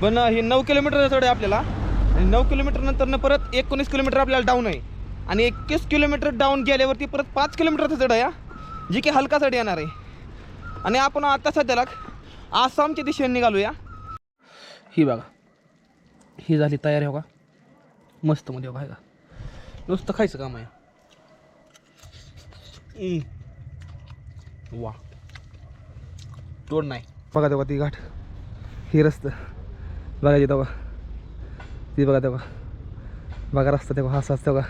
पण हे नऊ किलोमीटर चढ आहे आपल्याला. आणि नऊ किलोमीटर नंतर परत एकोणीस किलोमीटर आपल्याला डाऊन आहे. आणि एकवीस किलोमीटर डाऊन गेल्यावरती परत पाच किलोमीटरचा चढ आहे जी की हलका चढ येणार आहे. आणि आपण आता सध्याला आसामच्या दिशेने निघालूया. ही बघा. ही झाली तयारी हो का? मस्त मध्ये हो बघा का? नुसतं खायचं काम आहे. वा तोड नाही. बघा तेव्हा ती घाट ही रस्तं. बघा तेव्हा ती बघा तेव्हा बघा. रस्ता तेव्हा असाच तेव्हा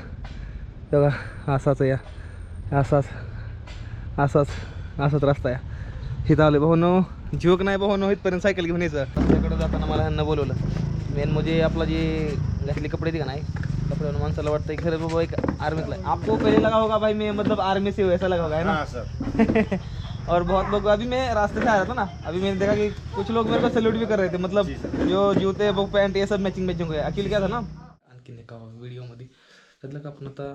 तेव्हा असाच या. असाच असाच असाच रस्ता या. इथं आलं भाऊनो जोक नाही भाऊनो इथपर्यंत सायकल घेऊन यायचं. रस्त्याकडे जाताना मला ह्यांना बोलवलं. मेन म्हणजे आपला जे घातले कपडे ते का नाही? कपडे माणसाला वाटतं की खरं बाबा एक आर्मीतला. आपको पहले होगा भाई मैं. मतलब आर्मी से हूँ ऐसा लगा होगा है ना और बहुत लोग अभी मैं रास्ते से आ रहा था ना अभी मैंने देखा कि कुछ लोग मेरे को सैल्यूट भी कर रहे थे मतलब जो जूते बुक पॅन्ट हे सब मॅचिंग मॅचिंग आहे ॲक्च्युली काय झालं ना? आणखीन एका व्हिडिओमध्ये त्यातलं का आपण आता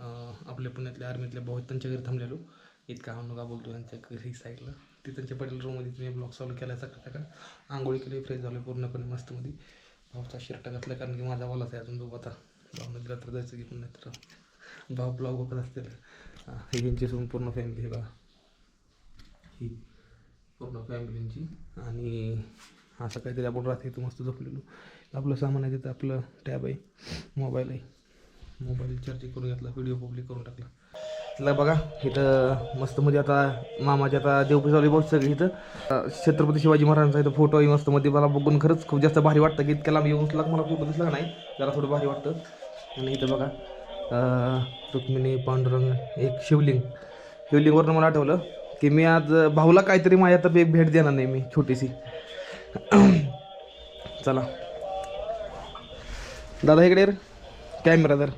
अं, आपल्या पुण्यातल्या आर्मीतल्या बहुत त्यांच्या घरी थांबलेलो इतका का बोलतो त्यांच्या घरी साईडला ते त्यांच्या पटेल रूममध्ये मी ब्लॉग चालू केला सकाळ सकाळ आंघोळी केली फ्रेश झालो पूर्णपणे मस्तमध्ये भाऊचा शर्ट घातला कारण की माझा वालाच आहे अजून तो आता. भाऊ दिला तर जायचं की पण नाही तर भाऊ ब्लॉग बघत असतील. यांची पूर्ण फॅमिली बघा. ही पूर्ण फॅमिलींची आणि असं काहीतरी आपण रात्री इथं मस्त झोपलेलो. आपलं सामान आहे तिथं आपलं टॅब आहे मोबाईल आहे. मोबाईल चार्जिंग करून घेतला व्हिडिओ पब्लिक करून टाकला. तिला बघा इथं मस्त म्हणजे आता मामाच्या आता देवपूजावली बघ सगळी इथं. छत्रपती शिवाजी महाराजांचा इथं फोटो आहे मस्त मध्ये. मला बघून खरंच खूप जास्त भारी वाटतं की इतक्या लांब येऊन लाग मला फोटो दिसला नाही जरा थोडं भारी वाटतं. आणि इथं बघा रुक्मिणी पांडुरंग एक शिवलिंग. शिवलिंगवरनं मला आठवलं की मी आज भाऊला काहीतरी माझ्यातर्फे एक भेट देणार नाही मी छोटीशी. चला. दादा इकडे कॅमेरा तर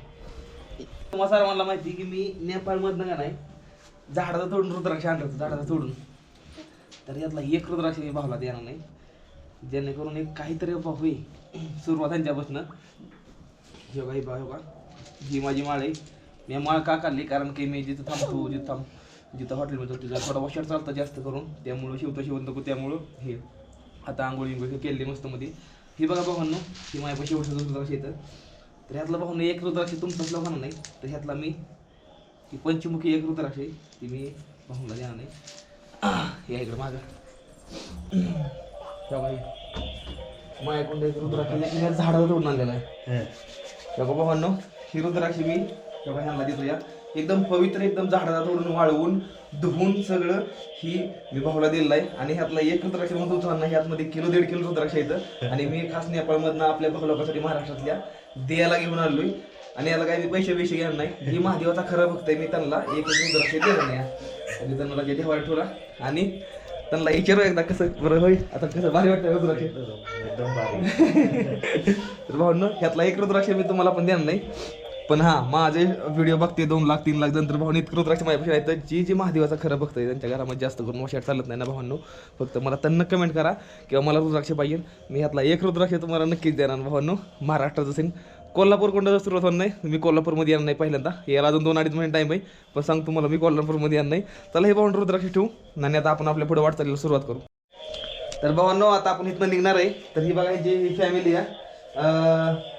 तुम्हाला मला माहिती की मी नेपाळमधनं का नाही झाडाचं तोडून रुद्राक्ष आणलं झाडाचं तोडून. तर यातला एक रुद्राक्ष मी भावला देणार नाही. जेणेकरून एक काहीतरी बाबा होईल. सुरुवात त्यांच्यापासून. हे बघा बा ही माझी माळ आहे. मी माळ का काढली? कारण की मी जिथं थांबतो जिथं थांब जिथं हॉटेलमध्ये होतो तिथं थोडा वशाट चालतं जास्त करून. त्यामुळं शिवतो शिवत नको त्यामुळं हे. आता आंघोळी बिंघोळी केली मस्त मध्ये ही बघा भावांनो ही माझ्यापाशी वर्ष रुद्राक्ष येतं तर ह्यातला भावांनो एक रुद्राक्ष तुमचाच लोकांना नाही. तर ह्यातला मी ही पंचमुखी एक रुद्राक्ष आहे. ती मी भाऊला देणार नाही. या इकडं मागं. माझ्याकडून एक रुद्राक्ष झाडाला तोडून आणलेला आहे. तेव्हा भावांनो. ही रुद्राक्ष मी तेव्हा ह्यांना देतो या एकदम पवित्र एकदम झाडाला तोडून वाळवून धुवून सगळं ही मी भाऊला दिलेलं आहे आणि ह्यातला एक रुद्राक्ष म्हणून उचलणार नाही ह्यातमध्ये किलो दीड किलो रुद्राक्ष येतं आणि मी खास नेपाळमधनं आपल्या भाऊ लोकांसाठी महाराष्ट्रातल्या देयाला घेऊन आलोय. आणि याला काही मी पैसे पैसे घेणार नाही. ही महादेवाचा खरं भक्त आहे मी त्यांना एक रुद्राक्ष देणार नाही. आणि त्यांना लगे ठेवायला ठेवला. आणि त्यांना विचारू एकदा कसं बरं होय आता कसं भारी वाटतं रुद्राक्ष. एकदम भारी. तर भाऊंनो ह्यातला एक रुद्राक्ष मी तुम्हाला पण देणार नाही. पण हा माझे व्हिडिओ बघते दोन लाख तीन लाख नंतर भाऊ इतकं रुद्राक्ष माझ्यापेक्षा आहेत तर जी जी महादेवाचा खरं बघतोय त्यांच्या घरामध्ये जास्त करून वशाट चालत नाही ना भावांनो? फक्त मला त्यांना कमेंट करा किंवा मला रुद्राक्ष पाहिजे मी ह्यातला एक रुद्राक्ष तुम्हाला नक्कीच देणार भावांनो. महाराष्ट्राचं सीन कोल्हापूर कोणतं सुरुवात होणार नाही? मी कोल्हापूरमध्ये येणार नाही पहिल्यांदा. याला अजून दोन अडीच महिने टाईम आहे. पण सांग तुम्हाला मी कोल्हापूरमध्ये येणार नाही. चला हे भावंड रुद्राक्ष ठेवू. आणि आता आपण आपल्या पुढे वाटचालीला सुरुवात करू. तर भावांनो आता आपण इथनं निघणार आहे. तर ही बघा जी फॅमिली आहे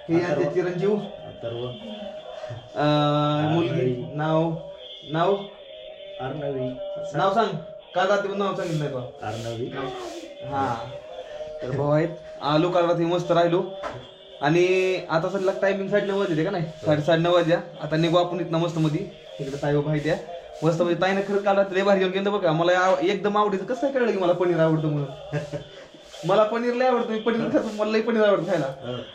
ही आहे चिरंजीव. अथर्व अं, मुलगी नाव? नाव? अर्णवी नाव सांग. काल रात्री पण नाव सांगितलं नाही बा? अर्णवी हा. तर भाऊ आहेत. आलो काल रात्री मस्त राहिलो. आणि आता सध्या टायमिंग साडे नऊ वाजले का नाही? साडे साडे नऊ वाजल्या. आता निघू आपण इथनं मस्त मध्ये इकडे ताई भाई त्या मस्त म्हणजे ताईनं खरं काल रात्री लय भारी केलं बरं का मला आव- एकदम आवडतं कसं काय कळलं की मला पनीर आवडतं म्हणून? मला पनीर लय आवडतं मी पनीर खातो मला लय पनीर आवडतं खायला.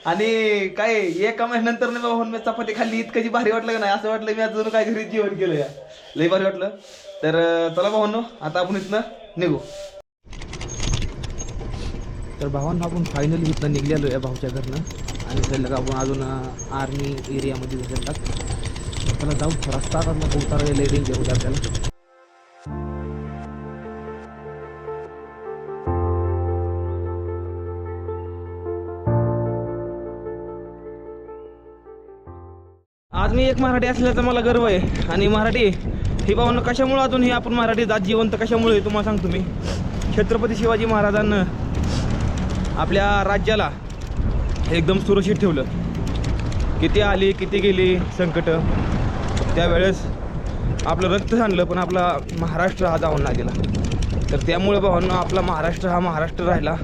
आणि काय एका महिन्यानंतर नाही बाबा मी चपाती खाल्ली इतकं भारी वाटलं का नाही असं वाटलं मी अजून काय घरी जेवण केलं या. लय भारी वाटलं. तर चला भावांनो आता आपण इथनं निघू. तर भावांना आपण फायनली इथनं निघलेलो या भाऊच्या घरनं. आणि त्याला आपण अजून आर्मी एरियामध्ये तर त्याला जाऊ रस्ता आता मग उतारा डेंजर होते आपल्याला. मी एक मराठी असल्याचा मला गर्व आहे. आणि मराठी ही भावना कशामुळे अजून ही आपण मराठी जात जिवंत कशामुळे आहे तुम्हाला सांगतो मी. छत्रपती शिवाजी महाराजांना आपल्या राज्याला एकदम सुरक्षित ठेवलं. किती आली किती गेली संकट त्यावेळेस आपलं रक्त सांडलं पण आपला महाराष्ट्र हा जाऊन नाही गेला तर त्यामुळे भावांना आपला महाराष्ट्र हा महाराष्ट्र राहिला.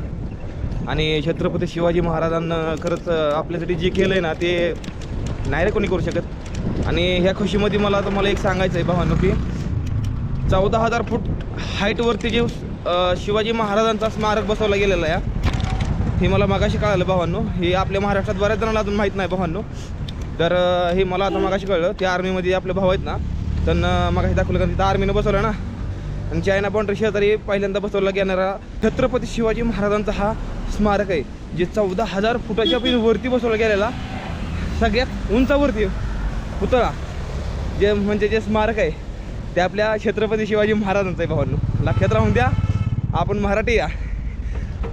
आणि छत्रपती शिवाजी महाराजांना खरंच आपल्यासाठी जे केलं आहे ना ते नाही रे कोणी करू शकत. आणि ह्या खुशीमध्ये मला आता मला एक सांगायचं आहे भावानो की चौदा हजार फूट हाईटवरती जे शिवाजी महाराजांचा स्मारक बसवला गेलेला आहे. हे मला मागाशी कळालं भावांनो. हे आपल्या महाराष्ट्रात बऱ्याच जणांना अजून माहीत नाही भावांनो. तर हे मला आता मागाशी कळलं. त्या आर्मीमध्ये आपले भाऊ आहेत ना. त्यांना मागाशी दाखवलं कारण तिथं आर्मीनं बसवलं ना. आणि चायना बाउंड्री शेजारी पहिल्यांदा बसवला गेणारा छत्रपती शिवाजी महाराजांचा हा स्मारक आहे. जे चौदा हजार फुटाच्या वरती बसवला गेलेला. सगळ्यात उंचावरती. पुतळा जे म्हणजे जे स्मारक आहे ते आपल्या छत्रपती शिवाजी महाराजांचं आहे भावांनो. लक्षात राहून द्या आपण मराठी या.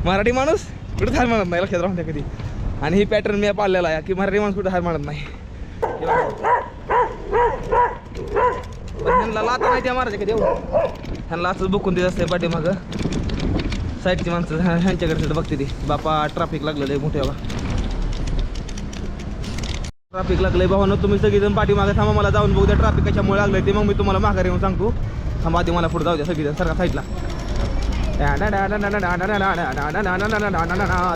मराठी माणूस कुठं हार मानत नाही लक्षात राहून द्या कधी. आणि ही पॅटर्न मी पाळलेला आहे की मराठी माणूस कुठं हार मानत नाही. ह्यांना लाता नाही त्या मारायच्या कधी हो? ह्यांना असंच बुकून देत असते पाठीमागं. साईडची माणसं ह्यांच्याकडे बघते ती. बापा ट्रॅफिक लागलेलं आहे मोठ्या ट्रॅफिक लागलंय भावानो तुम्ही सगळीजण पाठीमागे थांबा मला जाऊन बघू द्या ट्रॅफिक कशामुळे लागलंय ते मग मी तुम्हाला माघारी येऊन सांगतो थांबा ते मला पुढे जाऊ द्या सगळीजण सारखा साईडला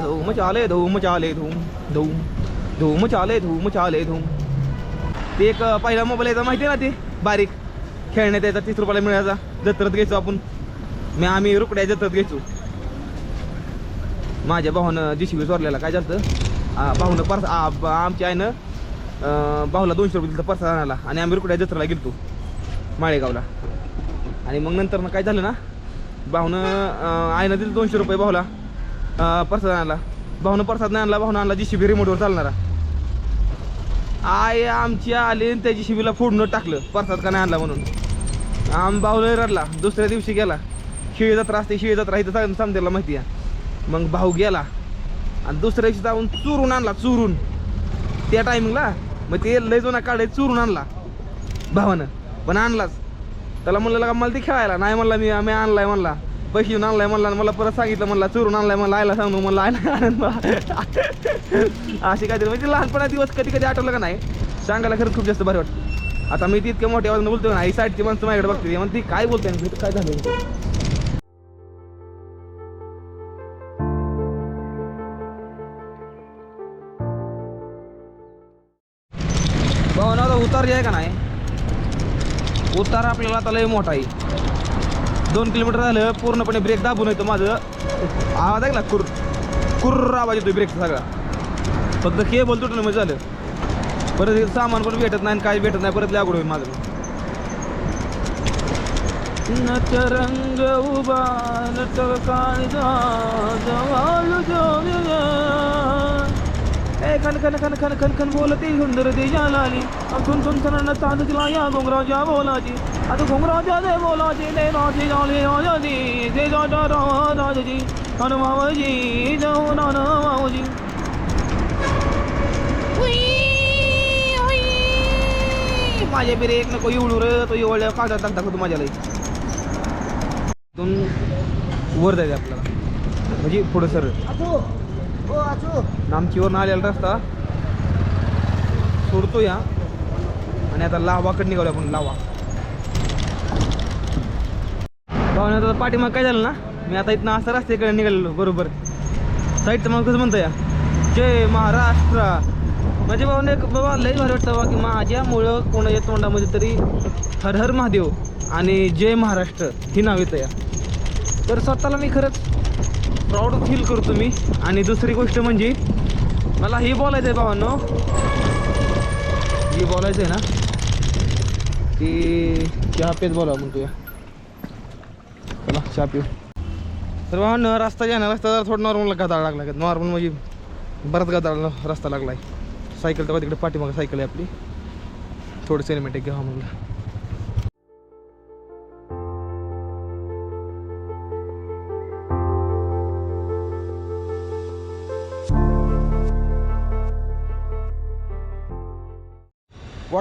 धूम चाले धूम चाले धूम धूम धूम चाले धूम चाले धूम ते एक पहिला मोबाईल यायचा माहिती आहे ना ते बारीक खेळण्यात यायचा तीस रुपयाला मिळायचा जत्रत घ्यायचो आपण मी आम्ही रुकड्या जत्रत घ्यायचो माझ्या भावानं जी सी बी काय झालं भाऊनं परस आमच्या आईनं भाऊला दोनशे रुपये दिलं परसाद आणायला. आणि आम्ही रुकड्या जत्राला गेलतो माळेगावला. आणि मग नंतर ना काय झालं ना भाऊनं आईनं दिलं दोनशे रुपये भाऊला परसाद प्रसाद आणायला. भाऊनं परसाद नाही आणला भाऊनं आणला जी शिबी रिमोटवर चालणारा. आई आमची आली आणि त्या जी सी फोडून टाकलं. प्रसाद का नाही आणला म्हणून. आम भाऊला रडला. दुसऱ्या दिवशी गेला. शिळी जत्रा असते शिळी जत्रा इथं सम- समजायला माहिती आहे. मग भाऊ गेला. आणि दुसऱ्या दिवशी जाऊन चुरून आणला चुरून. त्या टायमिंगला मग ते लय जुना काढे चुरून आणला. भावानं. पण आणलाच. त्याला म्हणलं का मला ते खेळायला नाही म्हणला मी आम्ही आणलाय म्हणला. पैसे येऊन आणलाय म्हणला मला परत सांगितलं म्हणला चुरून आणलाय मला आयला सांगू म्हणला आयला आनंद अशी काहीतरी म्हणजे लहानपणा दिवस कधी कधी आठवलं का नाही? सांगायला खरंच खूप जास्त बरं वाटतं. आता मी ती इतक्या मोठ्या आवाजानं बोलतोय ना ही साईडची माणसं माझ्याकडे बघते. म्हणते ती काय बोलते आणि काय झालं? उतार जे आहे का नाही? उतार आपल्याला आता लय मोठा आहे. दोन किलोमीटर झालं पूर्णपणे ब्रेक दाबून येतो माझं. आवाज ऐकला कुर कुर्र आवाज येतो ब्रेकचा सगळा. फक्त केबल तुटलं म्हणजे झालं. परत सामान पण भेटत नाही आणि काय भेटत नाही परत लागू होईल माझं. नटरंग उभा नट काळजा जवाळू काय खन खन खन खन खन खन बोलते सुंदर ते आली सुन सुन सन चांद तिला या घोंगराच्या बोलाची. आता घोंगराच्या दे बोलाची दे राजे जाले राजाजी. दे जाटा राजाजी. हन मावजी. जाऊ ना मावजी माझ्या बिरे एक नको एवढू रे तो एवढ्या कागदात टाक दाखवतो माझ्याला दोन वर जायचं आपल्याला. म्हणजे पुढं सर हो, नामचीवरून आलेला रस्ता. सोडतो या आणि आता लावाकडे निघालो आपण लावा. भावना आता पाठीमाग काय झालं ना? मी आता इथनं असं रस्त्याकडे निघालेलो बरोबर. साईडचं मग कसं म्हणतो या जय महाराष्ट्र. म्हणजे भावने बाबा लई भारी वाटतं बा की माझ्यामुळं कोणाच्या तोंडामध्ये तरी हर हर महादेव आणि जय महाराष्ट्र ही नाव येतं या. तर स्वतःला मी खरंच प्राऊड फील करतो मी. आणि दुसरी गोष्ट म्हणजे मला हे बोलायचं आहे भावांनो. हे बोलायचं आहे ना की चहा पेच बोला म्हणतो या चला चहा पिऊ. तर भावांनो रस्ता जे ना रस्ता जरा थोडं नॉर्मल गदाळ लागला नॉर्मल म्हणजे बराच गदाळ रस्ता लागला आहे सायकल तर तिकडे पाठीमागं सायकल आहे आपली. थोडं सिनेमॅटिक घ्या म्हणलं.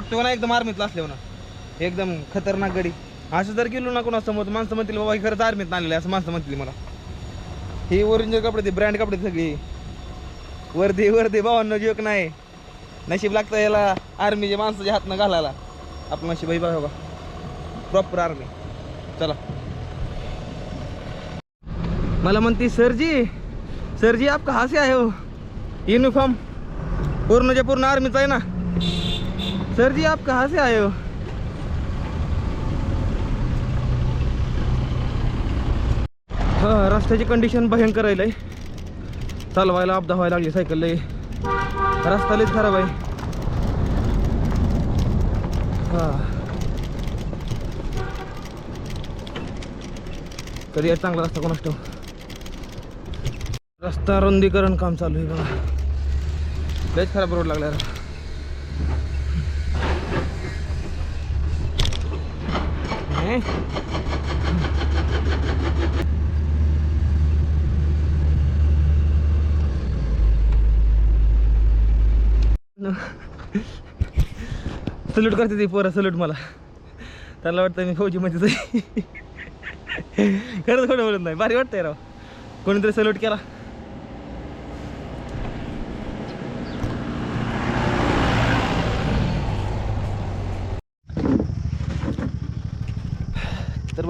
वाटतो ना एकदम आर्मीतला असल्यावर ना. एकदम खतरनाक गडी. असं जर गेलो ना कोणा समोर माणसं म्हणतील बाबा हे खरंच आर्मीत आलेलं असं माणसं म्हणतील मला. हे ओरिजिनल कपडे ते ब्रँड कपडे सगळी. वर्दी वर्दी भावांना जोक नाही. नशीब लागतं याला आर्मीच्या माणसाच्या हातनं घालायला. आपलं नशीब ही बघा. प्रॉपर आर्मी चला. मला म्हणते सरजी सरजी आपका कहाँ आहे हो. युनिफॉर्म पूर्णच्या पूर्ण आर्मीचा आहे ना. सर जी आप कहाँ से आए हो? हां रस्त्याची कंडिशन भयंकर आहे लय. चालवायला अपदा व्हायला लागली सायकल लय. रस्ता लयच खराब आहे. हा. कधी यार चांगला रस्ता कोण असतो रस्ता रुंदीकरण काम चालू आहे बघा. लयच खराब रोड लागला यार. सल्यूट करते ती पोरं सल्यूट मला. त्यांना वाटतं मी फौजी मध्येच खरंच खोटं बोलत नाही. भारी वाटतंय राव. कोणीतरी सल्यूट केला.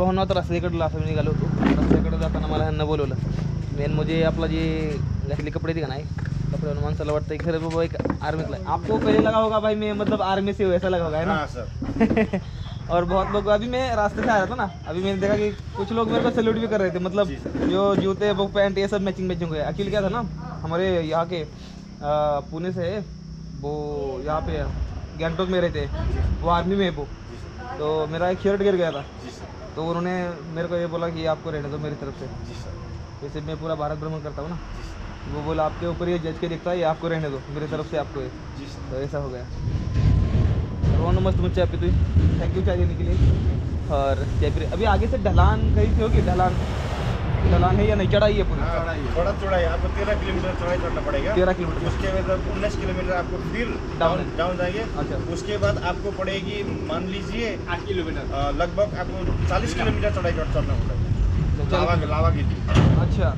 भाऊ आता रस्त्याकडला असं मी निघालो होतो. रस्त्याकडे जाताना मला ह्यांना बोलवलं. मेन म्हणजे आपला जे घातले कपडे थे का नाही कपडे माणसाला वाटतं की खरं बाबा एक आर्मी आहे. आपको पहले लगा होगा भाई? मैं मतलब आर्मी से ऐसा लगा होगा है ना? हाँ सर और बहुत लोग अभी मैं रास्ते से आ रहा था ना अभी मैंने देखा कि कुछ लोग मेरे को सैल्यूट भी कर रहे थे मतलब जो जूते वो पैंट ये सब मैचिंग मैचिंग हुए। एक्चुअली क्या था ना हमारे यहाँ के पुणे से वो यहाँ पे गैंगटोक में रहते वो आर्मी में है वो। तो मेरा एक शर्ट गिर गया था। तो उन्होंने मेरे को ये बोला कि आपको रहने दो मेरी तरफ़ से। जी सर। जैसे मैं पूरा भारत भ्रमण करता हूँ ना। जी सर। वो बोला आपके ऊपर ये जज के देखता है ये आपको रहने दो मेरी तरफ़ से आपको ये जी सर। तो ऐसा हो गया। रोनो मस्त मुझे आप थैंक यू चाय देने के लिए। और पी अभी आगे से ढलान कहीं थी होगी? ढलान। ढलान है या नहीं चढ़ाई है पूरी थोड़ा थोड़ा है आपको तेरह किलोमीटर चौड़ाई चढ़ना पड़ेगा. तेरह किलोमीटर. उसके बाद उन्नीस किलोमीटर आपको फिर डाउन। डाउन जाएंगे अच्छा। उसके बाद आपको पड़ेगी मान लीजिए आठ किलोमीटर. लगभग आपको चालीस किलोमीटर चढ़ाई चढ़ चढ़ना पड़ेगा लावा लावा की अच्छा.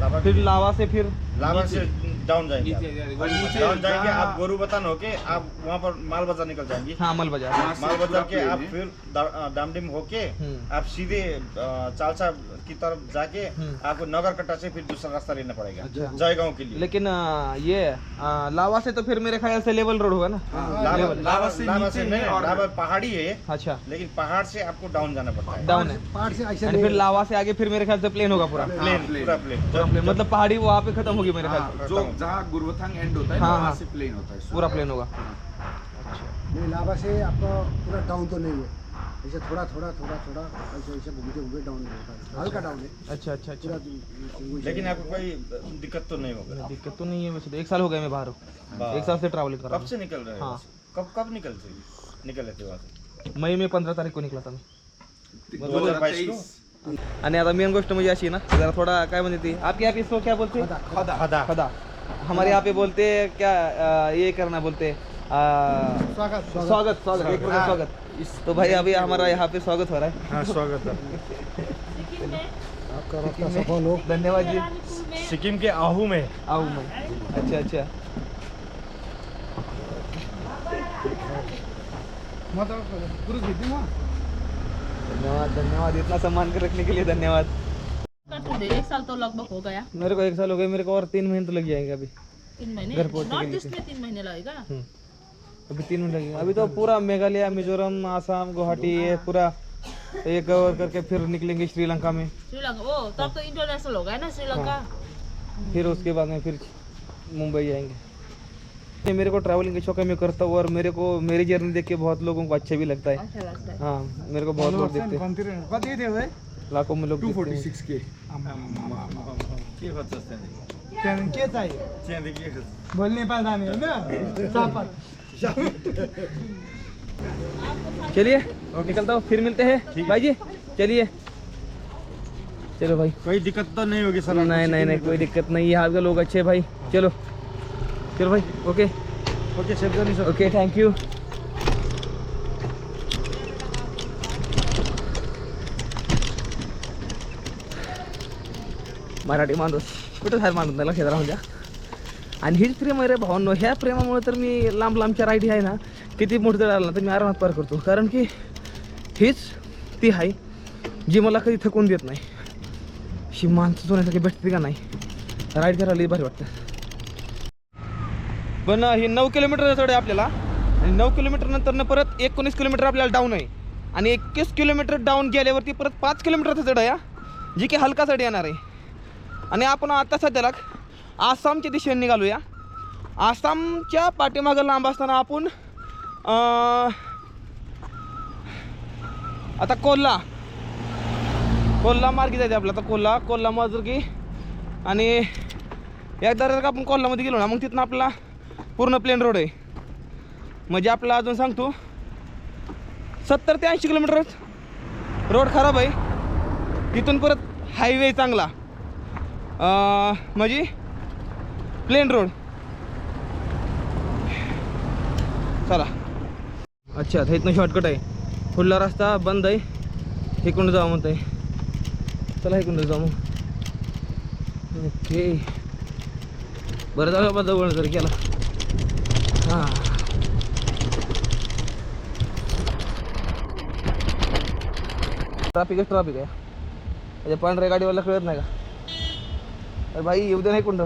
लावा फिर लावा से फिर लावा से डाउन जाएँगे डाउन जाएँगे आप गोरू बतान होके आप वहाँ पर माल बाज़ार निकल जाएँगे। हाँ अमल बाज़ार। माल बाज़ार के आप फिर डामडिम होके हम्म। आप सीधे चालसा की तरफ़ जाके हम्म। आपको नगर कट्टा से फिर दूसरा रास्ता लेना पड़ेगा अच्छा। जयगांव के लिए। लेकिन ये लावा से तो फिर मेरे ख्याल से लेवल रोड होगा ना? लावा से लावा से नीचे नहीं है और- लावा पहाड़ी है अच्छा। लेकिन पहाड़ से आपको डाउन जाना पड़ता है। डाउन है। और फिर लावा से आगे फिर मेरे ख्याल से प्लेन होगा पूरा। Plain plain. पूरा प्लेन मतलब पहाड़ी वहाँ पे खत्म होगी मेरे ख्याल हाँ, जो जहाँ गुरुवथांग एंड होता है हाँ, वहाँ। से प्लेन होता है पूरा प्लेन होगा। नहीं लाभा से आपका पूरा डाउन तो नहीं है। ऐसे थोड़ा थोड़ा थोड़ा थोड़ा ऐसे ऐसे घूमते हुए डाउन होता है। हल्का डाउन है। अच्छा अच्छा अच्छा। पूरा से- लेकिन आपको कोई दिक्कत तो नहीं होगा। दिक्कत तो नहीं है वैसे तो। एक साल हो गया मैं बाहर हूँ। एक साल से ट्रैवल कर रहा हूँ। कब से निकल रहे हाँ। कब कब निकलते निकल लेते वहाँ से? मई में पंद्रह तारीख को निकला था मी। दो हज़ार बाईस को? आणि आता मेन गोष्ट म्हणजे अशी ना जरा थोडा काय म्हणते ती आपके यहाँ इसको क्या बोलते हैं? खदा। खदा। खदा। हमारे यहाँ पे बोलते हैं क्या ये करना बोलते हैं स्वागत। स्वागत स्वागत एक प्रकार स्वागत। तो भाई अभी हमारा यहाँ पे स्वागत हो रहा है। हाँ स्वागत है। आपका रास्ता सफल हो। धन्यवाद जी। सिक्किम के आहू में। आऊ मैं। अच्छा अच्छा। धन्यवाद धन्यवाद। इतना सम्मान कर रखने के लिए धन्यवाद। कर तो एक साल तो लगभग हो गया। मेरे को एक साल हो गए मेरे को और तीन महीने तो लग जाएँगे अभी। तीन महीने? घर पहुँचने नॉर्थ ईस्ट में तीन महीने लगेगा? हम्म। अभी तीन महीने लगेंगे। अभी तो पूरा मेघालय मिजोरम आसाम गुवाहाटी ये पूरा ये कवर करके फिर निकलेंगे श्रीलंका में। श्रीलंका? ओ तब तो इंटरनेशनल होगा ना श्रीलंका? फिर उसके बाद में फिर मुंबई जाएँगे। मेरे को ट्रैवलिंग का शौक है मैं करता हूँ और मेरे को मेरी जर्नी देख के बहुत लोगों को अच्छा भी लगता है। अच्छा लगता है। हाँ मेरे को बहुत लोग देखते हैं। है लाखों में लोग देखते हैं। के। के है? जाने होइन चापात चलिए निकलता हूँ फिर मिलते हैं। भाई जी चलिए। चलो भाई। कोई दिक्कत तो नहीं होगी सर। नहीं नहीं नहीं कोई दिक्कत नहीं। यहाँ के लोग अच्छे भाई। चलो। चलो भाई okay. Okay sir okay thank you Marathi माणूस. कुठं आहे माणूस नाही लक्षात राहून द्या. आणि हीच प्रेम आहे रे भावांनो. ह्या प्रेमामुळे तर मी लांब लांबच्या राईड आहे ना किती मोठं जर आलं ना तर मी आरामात पार करतो. कारण की हीच ती आहे जी मला कधी थकवून देत नाही. शी माणसं सोन्यासारखी भेटते का नाही? राईड करायला भारी वाटतं. पण हे नऊ किलोमीटर चढ आहे आपल्याला. आणि नऊ किलोमीटर नंतर परत एकोणीस किलोमीटर आपल्याला डाऊन आहे. आणि एकवीस किलोमीटर डाऊन गेल्यावरती परत पाच किलोमीटरचा चढ आहे जी की हलकासाठी येणार आहे. आणि आपण आता सध्याला आसामच्या दिशेने निघालूया. आसामच्या पाठीमागं लांब असताना आपण आता कोल्हा. कोल्हा मार्गी जायचं आपलं. आता कोल्हा कोल्हा मार्गी आणि एकदा जर का आपण कोल्हामध्ये गेलो ना मग तिथनं आपला पूर्ण प्लेन रोड आहे. म्हणजे आपला अजून सांगतो सत्तर ते ऐंशी किलोमीटर रोड खराब आहे. तिथून परत हायवे चांगला. म्हणजे प्लेन रोड. चला. अच्छा आता इथनं शॉर्टकट आहे. पुढला रस्ता बंद आहे. इकडून जाऊ म्हणत आहे चला इकडून जाऊ मग. ओके बरं जाऊ बा जवळ जर केला हां. ट्राफिकच ट्राफिक आहे. म्हणजे पांढऱ्या गाडीवाला कळत नाही का? अरे भाई येऊ दे नाही कुंड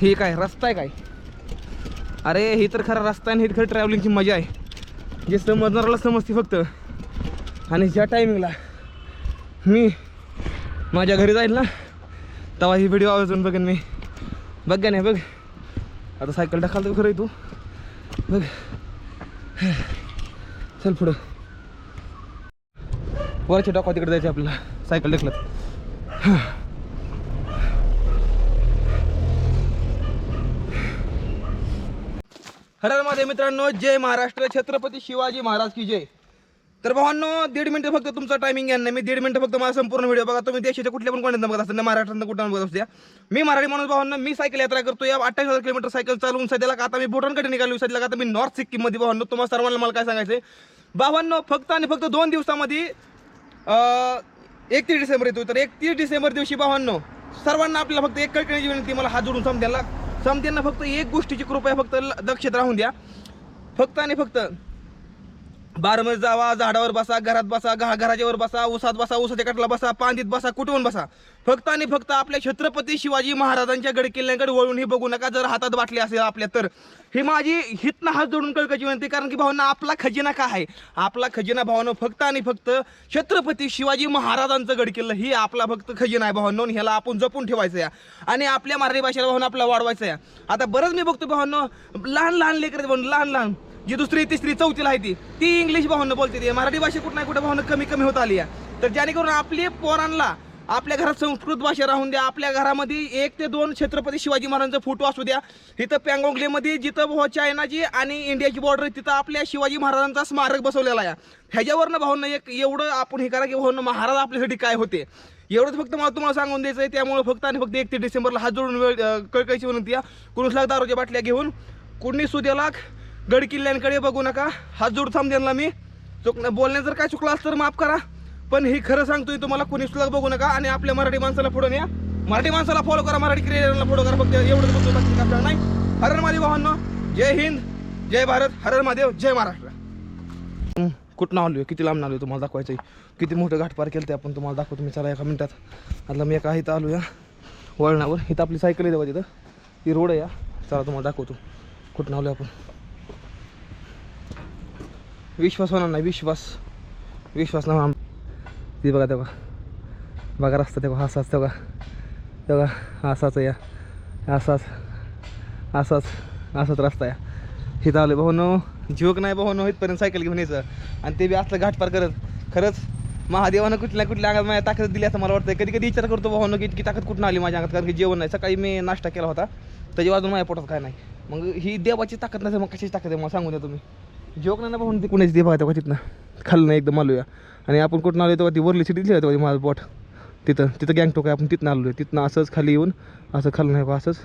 हे काय रस्ता आहे काय? अरे ही तर खरा रस्ता आहे आणि ही खरं ट्रॅव्हलिंगची मजा आहे. जे समजणाराला समजते फक्त. आणि ज्या टायमिंगला मी माझ्या घरी जाईल ना तेव्हा ही व्हिडिओ आवाजून बघेन मी. बघ नाही बघ. आता सायकल टाकाल तर खरं तू? बघ. चल पुढं. वरच्या टाका तिकडे जायचं आपल्याला. सायकल टाकलं हर माझे मित्रांनो जय महाराष्ट्र. छत्रपती शिवाजी महाराज की जय. तर भावांनो दीड मिनिटं फक्त तुमचा टायमिंग घ्या मी दीड मिनिटं फक्त माझा संपूर्ण व्हिडिओ बघा. तुम्ही देशाच्या कुठल्या पण कोणत्या बघत असताना महाराष्ट्रात कुठं बघत असत्या मी मराठी माणूस भावांना मी सायकल यात्रा करतो या अठ्ठावीस हजार किलोमीटर सायकल चालवून सध्याला का आता मी भूटानकडे निघालो सध्याला आता मी नॉर्थ सिक्कीममध्ये भावांनो तुम्हाला सर्वांना मला काय सांगायचं भावांनो फक्त आणि फक्त दोन दिवसामध्ये एकतीस डिसेंबर येतो तर एकतीस डिसेंबर दिवशी भावांनो सर्वांना आपल्याला फक्त एक कळकळीची विनंती मला हात जोडून समजायला समत्यांना फक्त एक गोष्टीची कृपया फक्त ल- दक्षत राहून द्या. फक्त आणि फक्त बारमध्ये जावा झाडावर बसा घरात बसा घा घराच्या वर बसा उसात बसा उसाच्या कटला बसा पांदीत बसा कुठून बसा. फक्त आणि फक्त आपल्या छत्रपती शिवाजी महाराजांच्या गड वळून हे बघू नका जर हातात बाटली असेल आपल्या तर. ही माझी हितनं हात जोडून कळकची विनंती कारण की भावना आपला खजिना काय आहे? आपला खजिना भावानं फक्त आणि फक्त छत्रपती शिवाजी महाराजांचं गड किल्ला ही आपला फक्त खजिना आहे भावनो ह्याला आपण जपून ठेवायचं या. आणि आपल्या मराठी भाषेला भावना आपला वाढवायचं या. आता बरंच मी बघतो भावनो लहान लहान लेकर भावनो लहान लहान जी दुसरी तिसरी चौथीला आहे ती ती इंग्लिश भावनं बोलते ती. मराठी भाषा कुठं ना कुठं भावनं कमी कमी होत आली आहे. तर जेणेकरून आपली पोरांना आपल्या घरात संस्कृत भाषा राहून द्या. आपल्या घरामध्ये एक ते दोन छत्रपती शिवाजी महाराजांचा फोटो असू द्या. इथं पँगोंगलेमध्ये जिथं भाऊ चायनाची आणि इंडियाची बॉर्डर आहे तिथं आपल्या शिवाजी महाराजांचा स्मारक बसवलेला आहे. ह्याच्यावरनं भावनं एक एवढं आपण हे करा की भावनं महाराज आपल्यासाठी काय होते. एवढंच फक्त मला तुम्हाला सांगून द्यायचं आहे त्यामुळे फक्त आणि फक्त एक ते डिसेंबरला हात जोडून वेळ अं, कळकायची विनंती आहे. कुणूस लाख दारूच्या बाटल्या घेऊन? कुणी सुद्यालाख गड किल्ल्यांकडे बघू नका. हात जोड थांब त्यांना मी. चुक बोलण्यात जर काय चुकला असतं तर माफ करा. पण हे खरं सांगतोय तुम्हाला कोणी सुद्धा बघू नका आणि आपल्या मराठी माणसाला पुढे न्या. मराठी माणसाला फॉलो करा मराठी क्रिएटरला फॉलो करा. फक्त एवढंच बघतो बाकी आपल्याला नाही. हरण महादेव भावांनो. जय हिंद जय भारत हरण महादेव जय महाराष्ट्र. कुठं आलोय? किती लांब आलोय तुम्हाला दाखवायचं आहे किती मोठं घाट पार केलं ते आपण तुम्हाला दाखवतो. मी चला एका मिनिटात. आता मी एका इथं आलो या वळणावर. इथं आपली सायकल येते तिथं. ती रोड आहे या चला तुम्हाला दाखवतो. कुठं आलोय आपण? विश्वास होणार नाही विश्वास. विश्वास ना ती बघा तेव्हा. बघा रस्ता तेव्हा असाच तेव्हा. तेव्हा असाच या. असाच. असाच. असाच रस्ता या. इथं भाऊ भाऊनो जीवक नाही भाऊनो इथपर्यंत सायकल घेऊन यायचं. आणि ते बी असलं घाट पार करत. खरंच महादेवानं कुठल्या कुठल्या अंगात माझ्या ताकद दिली असं मला वाटतं कधी कधी विचार करतो भाऊनो की इतकी ताकद कुठून आली माझ्या अंगात? कारण की जेवण नाही. सकाळी मी नाश्ता केला होता. त्याच्या अजून माझ्या पोटात काय नाही. मग ही देवाची ताकद नाही मग कशाची ताकद आहे मला सांगून द्या तुम्ही. जोक नाही ना पाहून ती कुणाची दे पाहतो का तिथनं? खाल्लं नाही एकदम आलोया. आणि आपण कुठून आलो तेव्हा ती वरली सिटी दिली तेव्हा माझं बॉट तिथं तिथं गँगटोक आहे आपण तिथनं आलो आहे तिथनं असंच खाली येऊन असं खाल्लं नाही बा असंच.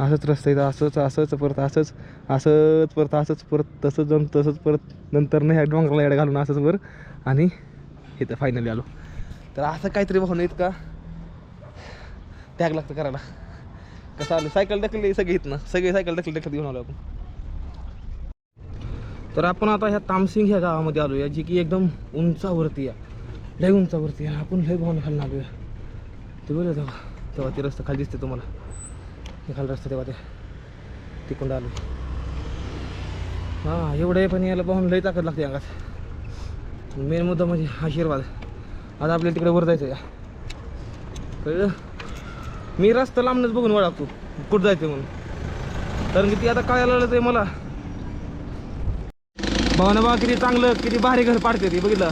असंच रस्ता येतं असंच असंच परत असंच असंच परत असंच परत तसंच जाऊन तसंच परत नंतर नाही ह्या डोंगराला याड घालून असंच वर. आणि इथं फायनली आलो. तर असं काहीतरी भावना इतका. त्याग लागतं करायला. कसं आलं सायकल ढकलली सगळी इथनं. सगळी सायकल ढकली ढकलत घेऊन आलो आपण. तर आपण आता ह्या तामसिंग ह्या गावामध्ये आलो या जी की एकदम उंचावरती आहे. लय उंचावरती आहे. आपण लय भावना खाली आलो ते बरं तेव्हा. तेव्हा ते रस्ता खाली दिसते तुम्हाला. हे खाली रस्ता तेव्हा ते तिकडं आलो हां एवढं पण याला पाहून लय ताकद लागते अंगात. मेन मुद्दा म्हणजे आशीर्वाद. आता आपल्याला तिकडे वर जायचं या कळलं? मी रस्ता लांबनच बघून वळागतो कुठं जायचं म्हणून. कारण की ती आता काय आलं ते मला भावना बा किती चांगलं किती भारी घर पाडते ती बघितलं?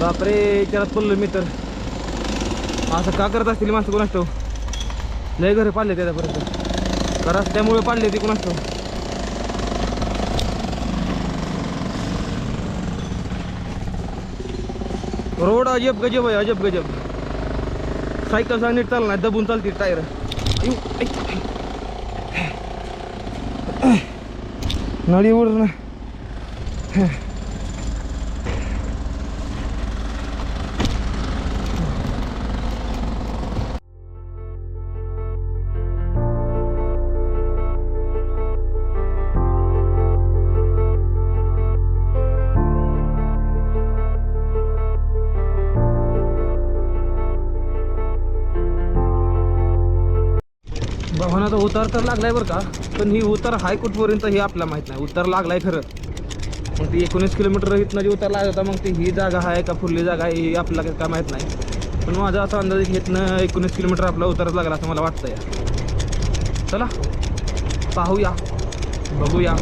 बापरे विचारात पडलं मी तर. असं का करत असतील माणसं कोण असतो लय घर पाडले त्याच्यापर्यंत का रस्त्यामुळे पाडले ते कोण असतो रोड अजब गजब आहे अजब गजब. सायकल सांग नीट चालणार दबून चालतील टायर. नळी उड ना आता उतार तर लागलाय बरं का पण ही उतार हाय कुठपर्यंत हे आपल्याला माहीत नाही. उतार लागलाय खरं. मग ती एकोणीस किलोमीटर इथनं जी उतार लागत होता मग ती ही जागा आहे का फुरली जागा आहे हे आपल्याला काय माहीत नाही. पण माझा असा अंदाज की इथनं एकोणीस किलोमीटर आपला उतारच लागला असं मला वाटतं या चला पाहूया बघूया.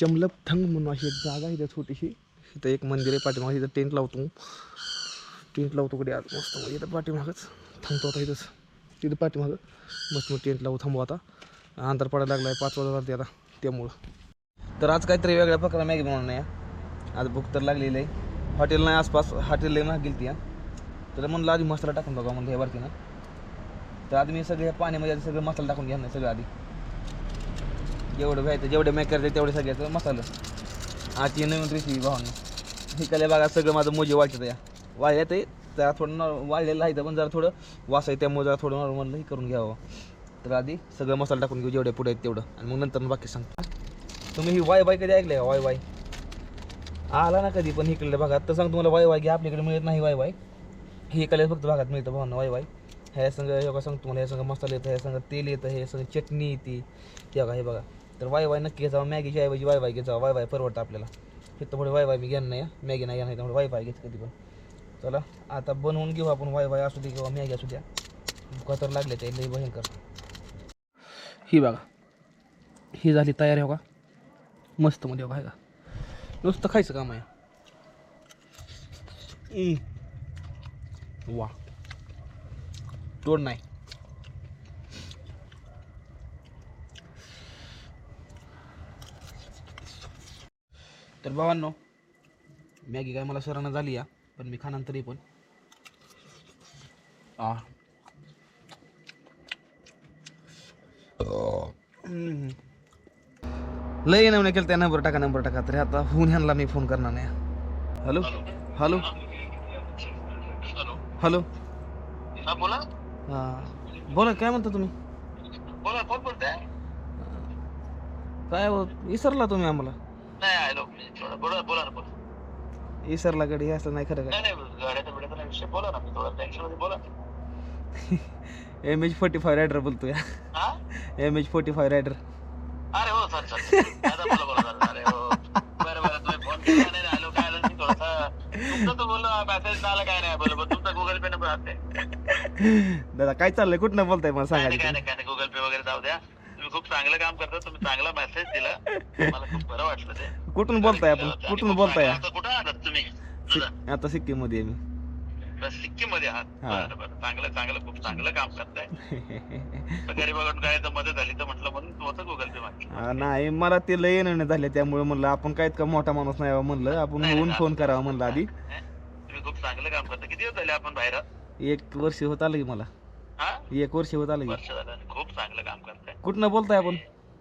चमलप थंग म्हणून अशी एक जागा आहे इथं छोटीशी. इथं एक मंदिर आहे पाठीमागे इथं टेंट लावतो. टेंट लावतो कडे आज? मस्त म्हणजे इथं पाठीमागच. थांबतो आता इथंच. तिथं पाठीमागं बस मग टेंट लावू थांबू आता. अंतर पडायला लागला आहे पाच वाजता आता त्यामुळं. तर आज काहीतरी वेगळ्या प्रकारे मॅगी बनवणार नाही आज भूक तर लागलेली आहे. हॉटेल नाही आसपास हॉटेल लई महाग गेली ती तर म्हणलं आधी मसाला टाकून बघा म्हणलं हे वरती ना. तर आधी मी सगळे पाण्यामध्ये आधी सगळं मसाला टाकून घ्या सगळं आधी. जेवढं घ्यायचं जेवढे मॅक करायचं तेवढे सगळ्याचं मसाला. आजची नवीन रेसिपी भावांनी कल्या बघा सगळं माझं मोजे वाटतं या. वाळ्यात आहे जरा थोडं नॉ- वाळलेलं आहे पण जरा थोडं वास आहे त्यामुळे जरा थोडं नॉर्मल हे करून घ्यावं. तर आधी सगळं मसाला टाकून घेऊ जेवढे पुढे आहेत तेवढं. आणि मग नंतर बाकी सांगता. तुम्ही ही वाय वाय कधी ऐकलं वाय वाय आला ना कधी पण इकडल्या भागात. तर सांग तुम्हाला वाय वाय घ्या आपल्याकडे मिळत नाही वाय वाय हे इकडल्या फक्त भागात मिळतं भावांना वाय वाय ह्या संग हे बघा सांगतो तुम्हाला ह्या संग मसाला येतं ह्या संग तेल येतं हे संग चटणी येते. ते बघा हे बघा. तर वाय वाय नक्की घ्यायचा मॅगीच्या ऐवजी वाय वाय घ्यायचा वाय वाय परवडतं आपल्याला. तिथं पुढे वाय वाय मी घेणार नाही मॅगी नाही घेणार त्यामुळे वाय वाय घ्यायचं कधी पण. चला आता बनवून घेऊ आपण वाय वाय असू दे किंवा मॅगी असू द्या. तर लागले ते लई भयंकर. ही बघा ही झाली तयार आहे हो का मस्त मध्ये बघा का नुसतं खायचं काम आहे. वा. तोड नाही. तर भावांनो मॅगी काय मला सरांना झाली या. पण मी खाणार तरी पण. लय नवने केलं त्या नंबर टाका नंबर टाका. तरी आता होऊन ह्यांना मी फोन करणार नाही. हॅलो? हॅलो? हॅलो? बोला. हां. बोला काय म्हणता तुम्ही? बोला कोण बोलताय? काय हो विसरला तुम्ही आम्हाला? नाही बोला बोला. विसरला गडी असं नाही खरं नाही नाही गाड्याचा बिड्याचा नाही विषय. बोला ना मी थोडा टेन्शनमध्ये बोला. काय M H forty five rider बोलतोय. हा? M H forty five rider अरे हो सर सर आता बोला बोला सर अरे हो. बरं बरं तुम्ही फोन केला नाही आलो काय आलो मी थोडासा तुमचं तर बोललो मेसेज आला काय नाही तुमचा गुगल पे नंबर असते दादा काय चाललंय? कुठनं बोलताय मला काय सांगा नाही काय. नाही काय नाही. गुगल पे वगैरे जाऊ द्या. खूप चांगलं काम करता तुम्ही चांगला मेसेज दिला. मला खूप बरं वाटलं ते. कुठून बोलताय आपण? आणि कुठून खूप बोलताय? आता कुठं आहात तुम्ही? सिक- आता सिक्कीममध्ये आहे मी. सिक्कीममध्ये आहात? हा. बरं बरं. चांगलं चांगलं खूप चांगलं काम करताय. गरीबाकडून काय तर मदत झाली तर म्हटलं म्हणून तू होतं गुगल पे मागे. हा, नाही मला ते लय येणं झाले त्यामुळे म्हणलं आपण काय इतका मोठा माणूस नाही म्हणलं. आपण नाही, होऊन नाही, फोन करावा म्हणलं आधी. तुम्ही खूप चांगलं काम करता. किती दिवस झाले आपण बाहेर आहात? एक वर्ष होत आलं की मला. एक वर्ष होत आलं वर्ष झालं खूप चांगलं काम करताय. कुठनं बोलताय आपण?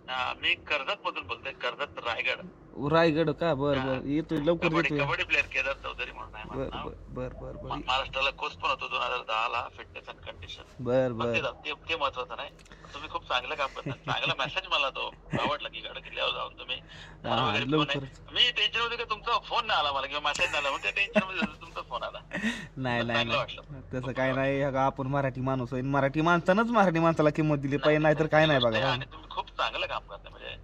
हा, मी कर्जत मधून बोलतोय कर्जत रायगड. रायगड का? बर बर. येतोय लवकर कबड्डी येतोय. कबड्डी प्लेअर केदार चौधरी म्हणून आहे बर माझं नाव. बर बर महाराष्ट्राला कोच पण होतो दोन हजार दहा ला फिटनेस अँड कंडिशन बर बर. ते महत्वाचं नाही. तुम्ही खूप चांगलं काम करता. चांगला मेसेज मला तो आवडला की गड किल्ल्यावर जाऊन तुम्ही हा, मला वगैरे phone आहे. लवकरच. मी टेन्शनमध्ये का तुमचा फोन नाही आला मला किंवा मेसेज नाही आला म्हणून टेन्शनमध्ये होतो, तुमचा फोन आला. नाही नाही चांगलं नाही. वाटलं. तसं काय नाही. हे आपण मराठी माणूस आहे. मराठी माणसानंच मराठी माणसाला किंमत दिली. पाहिजे नाही तर काय नाही बघा. आणि तुम्ही खूप चांगलं काम करता म्हणजे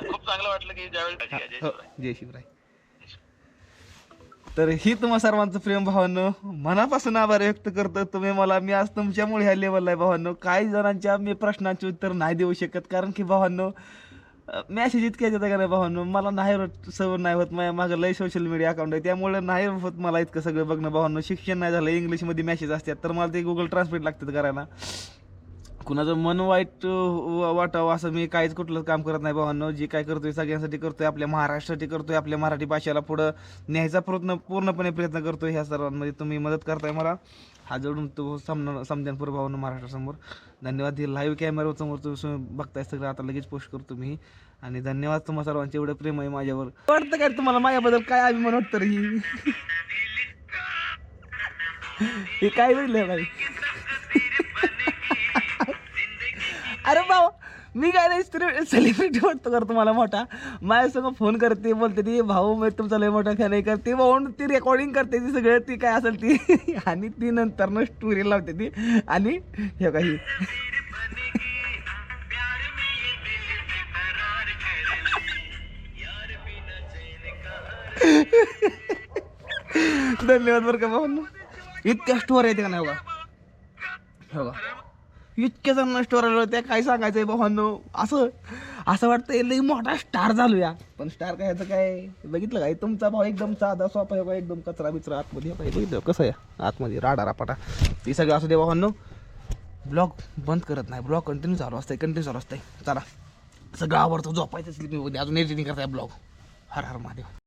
खूप चांगलं वाटलं की ज्यावेळी हो. जय शिवराय. तर ही तुम्हा सर्वांचं प्रेम भावांनो मनापासून आभार व्यक्त करतो. तुम्ही मला मी आज तुमच्यामुळे ह्या लेवलला आहे भावांनो. काही जणांच्या मी प्रश्नांचे उत्तर नाही देऊ शकत कारण की भावांनो मॅसेज इतक्या येतात का नाही भावांनो? मला नाही होत सवय नाही होत माझ्या मागं लय सोशल मीडिया अकाउंट आहे. त्यामुळे नाही होत मला इतकं सगळं बघणं भावांनो. शिक्षण नाही झालं इंग्लिशमध्ये मॅसेज असतात. तर मला ते गुगल ट्रान्सलेट लागतात करायला. कुणाचं मन वाईट वाटावं असं मी काहीच कुठलं काम करत नाही भावांनो. जे काय करतोय सगळ्यांसाठी करतोय आपल्या महाराष्ट्रासाठी करतोय आपल्या मराठी भाषेला पुढं न्यायचा प्रयत्न पूर्णपणे प्रयत्न करतोय ह्या सर्वांमध्ये. तुम्ही मदत करताय मला. हा जोडून तो समजा समजानपूर भावांनो महाराष्ट्रासमोर. धन्यवाद. हे लाईव्ह कॅमेरा समोर तुम्ही बघताय सगळं आता लगेच पोस्ट करतो मी. आणि धन्यवाद तुम्हाला सर्वांचे. एवढं प्रेम आहे माझ्यावर. वाटतं काय तुम्हाला माझ्याबद्दल काय अभिमान वाटतं रे ही हे काय बोललंय भाई अरे भाऊ मी काय नाही सेलिब्रिटी वाटतो कर तुम्हाला मोठा. माझ्यासंग फोन करते बोलते ती भाऊ मी तुमचा लय मोठा फॅन आहे. करते भाऊ ती रेकॉर्डिंग करते ती सगळं ती काय असेल ती. आणि ती नंतर न स्टोरी लावते ती. आणि हे काही धन्यवाद बरं का भाऊ इतक्या स्टोर येते का नाही बघा? हो का? इतके जण स्टोर आलो त्या काय सांगायचंय भावांनो? असं असं वाटतं लई मोठा स्टार झालो या. पण स्टार काय ह्याचं काय? बघितलं काय? तुमचा भाऊ एकदम साधा सोपा आहे एकदम कचरा बिचरा आतमध्ये पाहिजे बघितलं कसं आहे? आतमध्ये राडा रापाटा ते सगळं असू दे भावांनो. ब्लॉग बंद करत नाही. ब्लॉग कंटिन्यू चालू असतंय कंटिन्यू चालू असतंय. चला. सगळं आवडतं झोपायचं स्लिपिंग अजून एडिटिंग करताय ब्लॉग हर हर महादेव.